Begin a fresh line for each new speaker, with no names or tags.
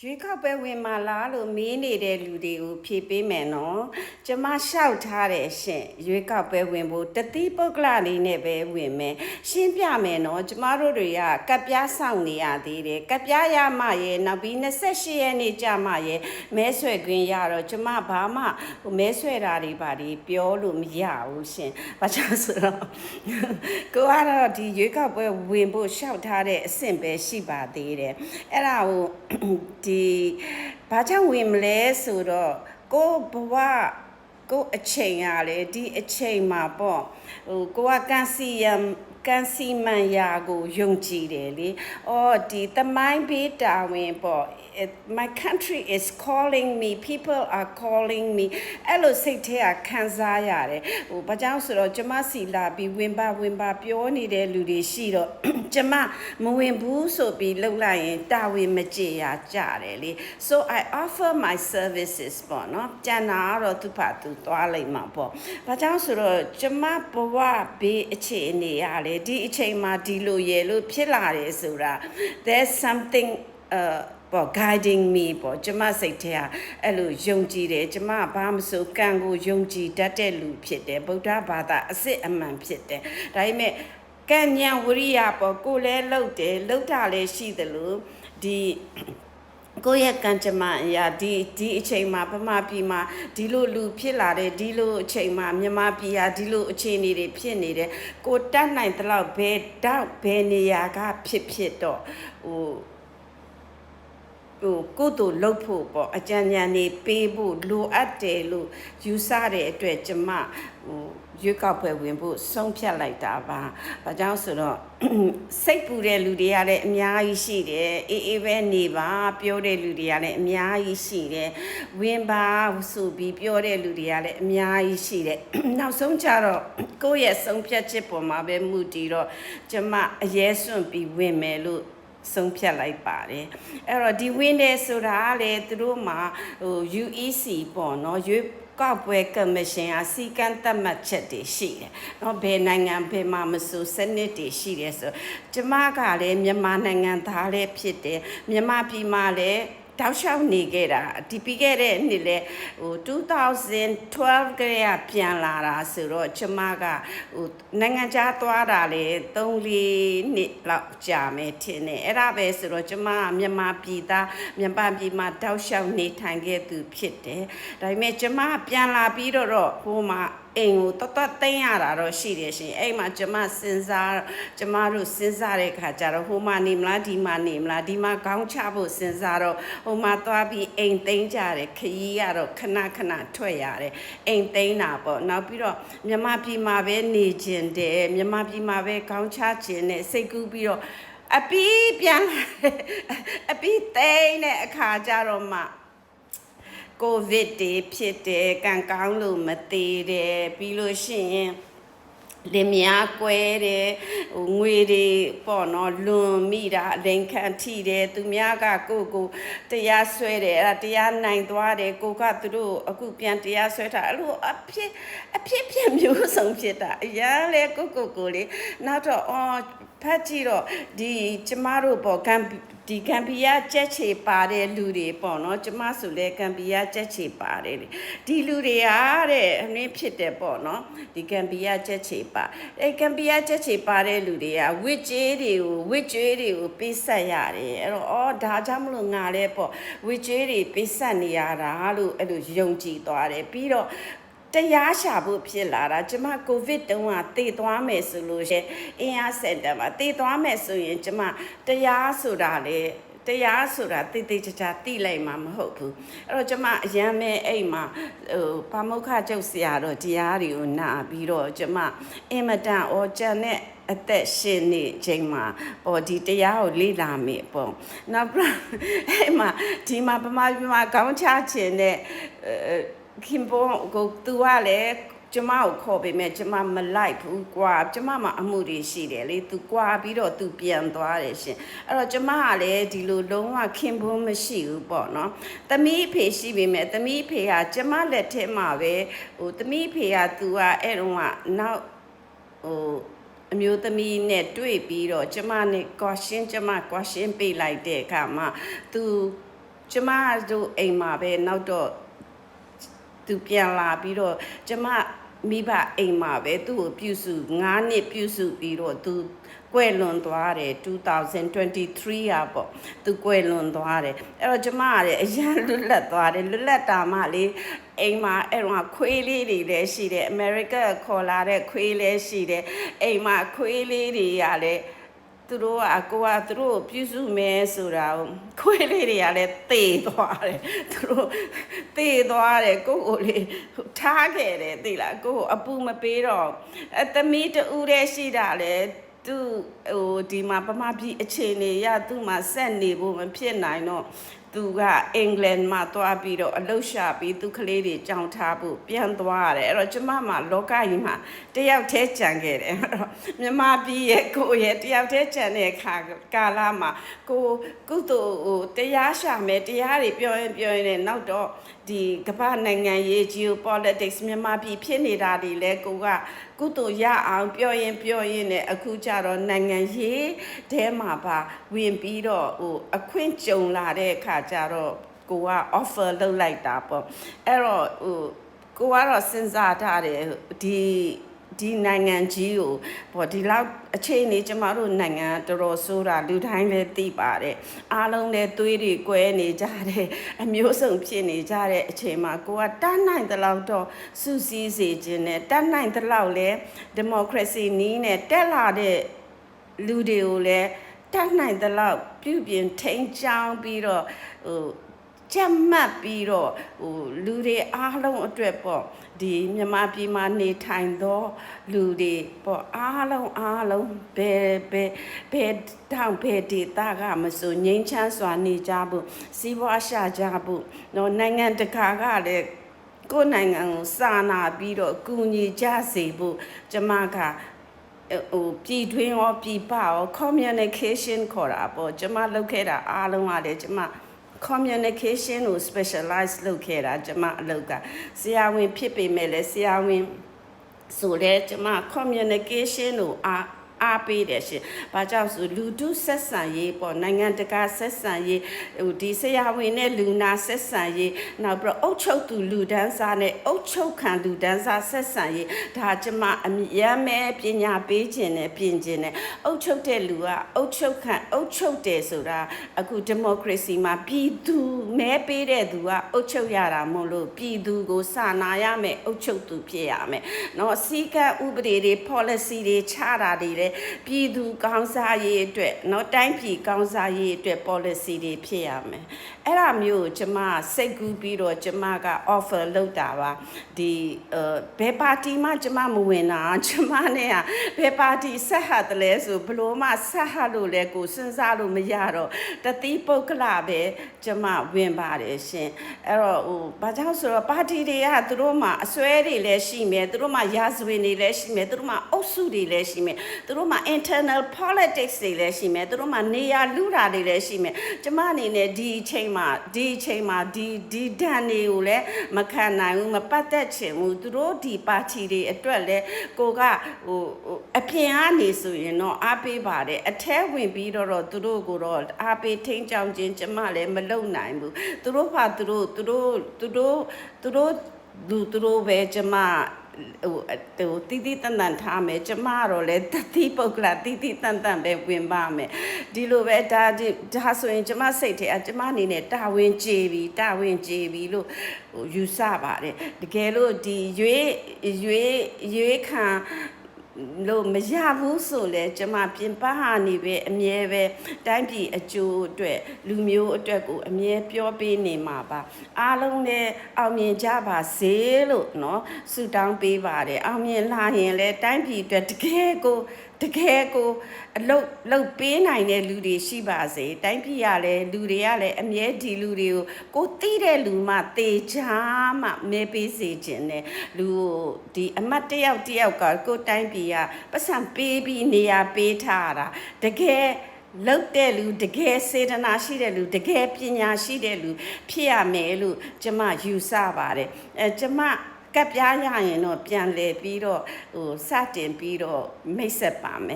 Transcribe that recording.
ရွေးကောက်ပွဲဝင်มาလားလို့မေးနေတဲ့လူတွေကိုဖြေပေးမယ်နော်ကျမလျှောက်ထားတယ်ရှင်ရွေးကောက်ပွဲဝင်ဖို့တတိပုဂ္ဂလလေးနဲ့ပဲဝင်မယ်ရှင်းပြမယ်နော်ကျမတို့တွေကကပ်ပြားဆောင်နေရသေးတယ်ကပ်ပြားရမှရဲ့နောက်ပြီး28ရက်နေ့ကြာမှရဲ့မဲဆွယ်ခွင့်ရတော့ကျမဘာမှဟိုမဲဆွယ်တာတွေပါဒီပြောလို့မရဘူးရှင်ဘာကြောင့်ဆိုတော့ကိုကတော့ဒီရွေးကောက်ပွဲဝင်ဖို့လျှောက်ထားတဲ့အဆင့်ပဲရှိပါသေးတယ်အဲ့ဒါကိုဒီဘာကြောင့်ဝင်မလဲဆိုတော့ကိုဘဝကိုအချိန်ရလေဒီအချိန်မှာပေါ့ဟိုကိုကကန်စီယမ်ကန်စီမန်ယာကိုယုံကြည်တယ်လေ။အော်ဒီတမိုင်းဘေးတာဝန်ပေါ့ It- my country is calling me people are calling me အဲ့လိုစိတ်ထဲကခံစားရတယ်ဟိုဘာကြောင့်ဆိုတော့ကျမစီလာပြီးဝင်ပါဝင်ပါပြောနေတဲ့လူတွေရှိတော့ကျမမဝင်ဘူးဆိုပြီးလှုပ်လိုက်ရင်တာဝန်မကြေရကြတယ်လေ so i offer my services ပေါ့နော်ကျန်တာကတော့သူ့ဖာသူသွားလိုက်မှာပေါ့ဘာကြောင့်ဆိုတော့ကျမဘဝဘေးအခြေအနေရလေဒီအချိန်မှာဒီလိုရလို့ဖြစ်လာတယ်ဆိုတာ there's something uh ပေါ့ guiding me ပေါ့ကျမစိတ်ထဲကအဲ့လိုယုံကြည်တယ်ကျမကဘာမဆိုကံကိုယုံကြည်တတ်တဲ့လူဖြစ်တယ်ဗုဒ္ဓဘာသာအစစ်အမှန်ဖြစ်တယ်ဒါပေမဲ့ကံဉာဏ်ဝရိယပေါ့ကိုယ်လည်းလှုပ်တယ်လှုပ်တာလည်းရှိသလိုဒီကိုယ့်ရဲ့ကံကြမ္မာအရာဒီဒီအချိန်မှာဗမာပြည်မှာဒီလိုလူဖြစ်လာတဲ့ဒီလိုအချိန်မှာမြန်မာပြည်ဟာဒီလိုအခြေအနေတွေဖြစ်နေတယ်ကိုတတ်နိုင်တဲ့လောက်ဘယ်တောက်ဘယ်နေရာကဖြစ်ဖြစ်တော့ဟို ဟိုကိုယ့်တို့လှုပ်ဖို့ပေါ့အကြံဉာဏ်နေပေးဖို့လိုအပ်တယ်လို့ယူဆတဲ့အတွက်ကျမဟိုရွေးကောက်ပွဲဝင်ဖို့ဆုံးဖြတ်လိုက်တာပါ။ဘာကြောင့်ဆိုတော့စိတ်ပူတဲ့လူတွေကလည်းအများကြီးရှိတယ်။အေးအေးပဲနေပါပြောတဲ့လူတွေကလည်းအများကြီးရှိတယ်။ဝင်ပါဆိုပြီးပြောတဲ့လူတွေကလည်းအများကြီးရှိတယ်။နောက်ဆုံးကြတော့ကိုယ့်ရဲ့ဆုံးဖြတ်ချက်ပေါ်မှာပဲမူတည်တော့ကျမအရေးစွန့်ပြီးဝင်မယ်လို့ ဆုံးဖြတ်လိုက်ပါတယ်အဲ့တော့ဒီ window ဆိုတာကလေသူတို့မှာဟို UEC ပေါ့နော်ရွေးကောက်ပွဲကမရှင်အစည်းကမ်းသတ်မှတ်ချက်တွေရှိတယ်။နော်ဘယ်နိုင်ငံဘယ်မှာမဆိုစနစ်တွေရှိတယ်ဆိုကျမကလည်းမြန်မာနိုင်ငံသားလည်းဖြစ်တယ်။မြန်မာပြည်မှာလည်း တောက်လျှောက်နေခဲ့တာဒီပြီးခဲ့တဲ့နှစ်လေဟို2012ကလေးကပြန်လာတာဆိုတော့ကျမကဟိုနိုင်ငံခြားသွားတာလေ3-4နှစ်လောက်ကြာမယ်ထင်တယ်အဲ့ဒါပဲဆိုတော့ကျမကမြန်မာပြည်သားမြန်မာပြည်မှာတောက်လျှောက်နေထိုင်ခဲ့သူဖြစ်တယ်ဒါပေမဲ့ကျမကပြန်လာပြီးတော့တော့ဟိုမှာ အိမ်ကိုတတ်တတ်သိမ်းရတာတော့ရှိတယ်ရှင်အဲ့မှာကျမစဉ်းစားကျမတို့စဉ်းစားတဲ့ခါကျတော့ဟိုမှာနေမလားဒီမှာနေမလားဒီမှာခေါင်းချဖို့စဉ်းစားတော့ဟိုမှာသွားပြီးအိမ်သိမ်းကြတယ်ခရီးကတော့ခဏခဏထွက်ရတယ်အိမ်သိမ်းတာပေါ့နောက်ပြီးတော့မြမပြည်မှာပဲနေခြင်းတယ်မြမပြည်မှာပဲခေါင်းချခြင်းနဲ့စိတ်ကူးပြီးတော့အပီးပြန်လာတယ်အပီးသိမ်းတဲ့အခါကျတော့မှ ကိုဗစ်တွေဖြစ်တယ်ကံကောင်းလို့မသေးတယ်ပြီးလို့ရှိရင်လင်မယားကွဲတယ်ဟိုငွေတွေပေါ့နော်လွန်မိတာအလိန်ခံထိတယ်သူများကကိုယ့်ကိုတရားဆွဲတယ်အဲ့ဒါတရားနိုင်သွားတယ်ကိုကသူတို့အခုပြန်တရားဆွဲတာအဲ့လိုအဖြစ်အဖြစ်ဖြစ်မျိုးစုံဖြစ်တာအရာလေကိုကိုကိုလေနောက်တော့အော် ဖတ်ကြည့်တော့ဒီကျမတို့ပေါ့ကံဒီကံပီယာကြက်ချေပါတဲ့လူတွေပေါ့နော်ကျမဆိုလဲကံပီယာကြက်ချေပါတယ်လေဒီလူတွေအားတဲ့အနည်းဖြစ်တယ်ပေါ့နော်ဒီကံပီယာကြက်ချေပါအဲကံပီယာကြက်ချေပါတဲ့လူတွေကဝစ်ကြေးတွေကိုဝစ်ကျွေးတွေကိုပေးဆက်ရတယ်အဲ့တော့အော်ဒါကြောင့်မလို့ငါလဲပေါ့ဝစ်ကျွေးတွေပေးဆက်နေရတာလို့အဲ့လိုယုံကြည်သွားတယ်ပြီးတော့ တရားရှာဖို့ဖြစ်လာတာကျမကိုဗစ်တုန်းကတည်သွားမယ်ဆိုလို့ရှိရင်အင်းအားစင်တာမှာတည်သွားမယ်ဆိုရင်ကျမတရားဆိုတာလေတရားဆိုတာတိတ်တိတ်ချာချာတိလိုက်မှာမဟုတ်ဘူးအဲ့တော့ကျမအရန်မဲအိမ်မှာဟိုပါမုခကျုပ်ဆရာတော့တရားတွေကိုနာပြီးတော့ကျမအင်မတန်ဩကျန်တဲ့အသက်ရှင်နေချိန်မှာဟောဒီတရားကိုလေ့လာမိပေါ့နောက်ပြီးတော့အဲ့မှာဒီမှာဗမာပြည်မှာခေါင်းချခြင်းနဲ့အဲ ခင်ပေါ်ကိုသူကလည်းကျမကိုခေါ်ပေမဲ့ကျမမလိုက်ဘူးကွာကျမမှာအမှုတွေရှိတယ်လေသူကွာပြီးတော့သူပြန်သွားတယ်ရှင်အဲ့တော့ကျမကလည်းဒီလိုလုံးဝခင်ဖို့မရှိဘူးပေါ့နော်သမီးအဖေရှိပေမဲ့သမီးအဖေကကျမလက်ထဲမှာပဲဟိုသမီးအဖေကသူကအဲ့တုန်းကနောက်ဟိုအမျိုးသမီးနဲ့တွေ့ပြီးတော့ကျမနဲ့ question ကျမ question ပေးလိုက်တဲ့အခါမှာသူကျမတို့အိမ်မှာပဲနောက်တော့ သူပြန်လာပြီးတော့ကျမမိဘအိမ်မှာပဲသူ့ကိုပြုစု9နှစ်ပြုစုပြီးတော့သူကွယ်လွန်သွားတယ်2023อ่ะပေါ့သူကွယ်လွန်သွားတယ်အဲ့တော့ကျမကလည်းအရန်လွတ်လပ်သွားတယ်လွတ်လပ်တာမှလေအိမ်မှာအဲ့တော့ခွေးလေးတွေလည်းရှိတယ်အမေရိကခေါ်လာတဲ့ခွေးလည်းရှိတယ်အိမ်မှာခွေးလေးတွေကလည်း သူတို့ကအကိုကသူတို့ကိုပြုစုမယ်ဆိုတာကိုခွေးလေးတွေကလည်းသေသွားတယ်သူတို့သေသွားတယ်ကိုယ့်ကိုလေထားခဲ့တယ်သိလားကိုယ့်ကိုအပူမပေးတော့အသမီးတူတည်းရှိတာလေသူဟိုဒီမှာပမပြည်အခြေအနေရသူ့မှာဆက်နေဖို့မဖြစ်နိုင်တော့ သူကအင်္ဂလန်မှာသွားပြီးတော့အလုပ်ရှာပြီးသူကလေးတွေကြောင်ထားဖို့ပြန်သွားရတယ်အဲ့တော့ကျမမှာလောကကြီးမှာတယောက်တည်းကြံခဲ့တယ်အဲ့တော့မြမပြည်ရဲ့ကိုယ့်ရဲ့တယောက်တည်းကြံတဲ့ခါကာလမှာကိုကုသိုလ်ဟိုတရားရှာမယ်တရားတွေပြောရင်ပြောရင်လည်းနောက်တော့ဒီကမ္ဘာနိုင်ငံရေး geopolitics မြန်မာပြည်ဖြစ်နေတာတွေလဲကိုကကုသိုလ်ရအောင်ပြောရင်ပြောရင်လည်းအခုကျတော့နိုင်ငံရေးတဲမှာပါဝင်ပြီးတော့ဟိုအခွင့်ကြုံလာတဲ့အခါကျတော့ကိုက offer လုပ်လိုက်တာပေါ့အဲ့တော့ဟိုကိုကတော့စဉ်းစားထားတယ်ဒီ ဒီနိုင်ငံကြီးကိုပေါ့ဒီလောက်အခြေအနေကျမတို့နိုင်ငံကတော်တော်ဆိုးတာလူတိုင်းလည်းသိပါတယ်အားလုံးလည်းသွေးတွေကွဲနေကြတယ်အမျိုးစုံဖြစ်နေကြတဲ့အချိန်မှာကိုကတန်းနိုင်တဲ့လောက်တော့စူးစီးစေခြင်းနဲ့တန်းနိုင်တဲ့လောက်လည်းဒီမိုကရေစီနီးနဲ့တက်လာတဲ့လူတွေကိုလည်းတတ်နိုင်တဲ့လောက်ပြုပြင်ထိန်းချောင်းပြီးတော့ဟို ကြက်မှတ်ပြီးတော့ဟိုလူတွေအားလုံးအတွက်ပေါ့ဒီမြန်မာပြည်မှာနေထိုင်သောလူတွေပေါ့အားလုံးအားလုံးဘယ်ဘယ်ဘယ်တောင်ဘယ်ဒေသကမဆိုငြိမ်းချမ်းစွာနေကြဖို့စီးပွားရှာကြဖို့နော်နိုင်ငံတကာကလည်းကိုယ်နိုင်ငံကိုစာနာပြီးတော့ကူညီကြစေဖို့ကျမကဟိုပြည်တွင်းရောပြည်ပရော communication ခေါ်တာပေါ့ကျမလုပ်ခဲ့တာအားလုံးကလည်းကျမ communication ကို specialize လုပ်ခဲ့တာကျမအလုပ်ကဆရာဝန်ဖြစ်ပေမဲ့လည်းဆရာဝန်ဆိုတဲ့ကျမ communication ကိုအား အားပေးတယ်ရှင်။ဘာကြောင့်ဆိုလူတုဆက်ဆံရေးပေါ့နိုင်ငံတကာဆက်ဆံရေးဟိုဒီဆရာဝန်နဲ့လူနာဆက်ဆံရေးနောက်ပြီးတော့အုတ်ချုပ်သူလူဒန်းစားနဲ့အုတ်ချုပ်ခံလူဒန်းစားဆက်ဆံရေးဒါကျမအမြဲမဲပညာပေးခြင်းနဲ့ပြင်ခြင်းနဲ့အုတ်ချုပ်တဲ့လူကအုတ်ချုပ်ခံအုတ်ချုပ်တယ်ဆိုတာအခုဒီမိုကရေစီမှာပြည်သူမဲပေးတဲ့သူကအုတ်ချုပ်ရတာမဟုတ်လို့ပြည်သူကိုစာနာရမယ်အုတ်ချုပ်သူဖြစ်ရမယ်။နော်စီကံဥပဒေတွေ policy တွေချတာတွေလည်းပြည်သူကောင်းစားရေးအတွက်နော်တိုင်းပြည်ကောင်းစားရေးအတွက် policy တွေဖြစ်ရမယ်။အဲ့ဒါမျိုးကိုကျမစိတ်ကူးပြီးတော့ကျမက offer လုပ်တာပါဒီအဲဘယ်ပါတီမှကျမမဝင်တာကျမနဲ့ကဘယ်ပါတီဆက်ဟတ်တယ်လဲဆိုဘလို့မှဆက်ဟတ်လို့လဲကိုစဉ်းစားလို့မရတော့တတိပုတ်ကလပဲကျမဝင်ပါတယ်ရှင်အဲ့တော့ဟိုဘာကြောင့်ဆိုတော့ပါတီတွေကသူတို့မှအစွဲတွေလည်းရှိမယ်သူတို့မှရာဇဝင်တွေလည်းရှိမယ်သူတို့မှအုပ်စုတွေလည်းရှိမယ်သူတို့မှ internal politics တွေလည်းရှိမယ်သူတို့မှနေရာလူတာတွေလည်းရှိမယ်ကျမအနေနဲ့ဒီအချိန်မှာဒီအချိန်မှာဒီဒီဒဏ်တွေကိုလည်းမခံနိုင်ဘူးမပတ်သက်ချင်ဘူးသူတို့ဒီပါတီတွေအတွက်လည်းကိုကဟိုဟိုအပြင်ကနေဆိုရင်တော့အားပေးပါတယ်အแทဝင်ပြီးတော့တော့သူတို့ကိုတော့အားပေးထိန်းချောင်းခြင်းကျမလည်းမလုပ်နိုင်ဘူးသူတို့ဖာသူတို့သူတို့သူတို့သူတို့လူသူတို့ပဲကျမ ဟိုဟိုတီးတီးတန်တန်ထားမယ်ကျမကတော့လေတတိပုတ်ကလာတီးတီးတန်တန်ပဲဝင်ပါမယ်ဒီလိုပဲဒါဒီဒါဆိုရင်ကျမစိတ်ထဲအကျမအနေနဲ့တာဝန်ကျေပြီတာဝန်ကျေပြီလို့ဟိုယူဆပါတယ်တကယ်လို့ဒီရွေးရွေးရွေးခံ လို့မရဘူးဆိုလဲကျမပြင်ပဟာနေပဲအမြဲပဲတိုင်းပြည်အကျိုးအတွက်လူမျိုးအတွက်ကိုအမြဲပြောပေးနေမှာပါအားလုံးလည်းအောင်မြင်ကြပါစေလို့เนาะဆုတောင်းပေးပါတယ်အောင်မြင်လာရင်လည်းတိုင်းပြည်အတွက်တကယ်ကို တကယ်ကိုအလုတ်လုတ်ပေးနိုင်တဲ့လူတွေရှိပါစေတိုင်းပြည်ရလဲလူတွေကလည်းအမြဲဒီလူတွေကိုကိုတိတဲ့လူမှတေချာမှမဲပေးစေခြင်းနဲ့လူကိုဒီအမတ်တယောက်တယောက်ကကိုတိုင်းပြည်ကပတ်စံပေးပြီးနေရာပေးထားတာတကယ်လောက်တဲ့လူတကယ်စေတနာရှိတဲ့လူတကယ်ပညာရှိတဲ့လူဖြစ်ရမယ်လို့ကျမယူဆပါတယ်အဲကျမ ကပ်ပြားရရင်တော့ပြန်လဲပြီးတော့ဟိုစတင်ပြီးတော့မိတ်ဆက်ပါမယ်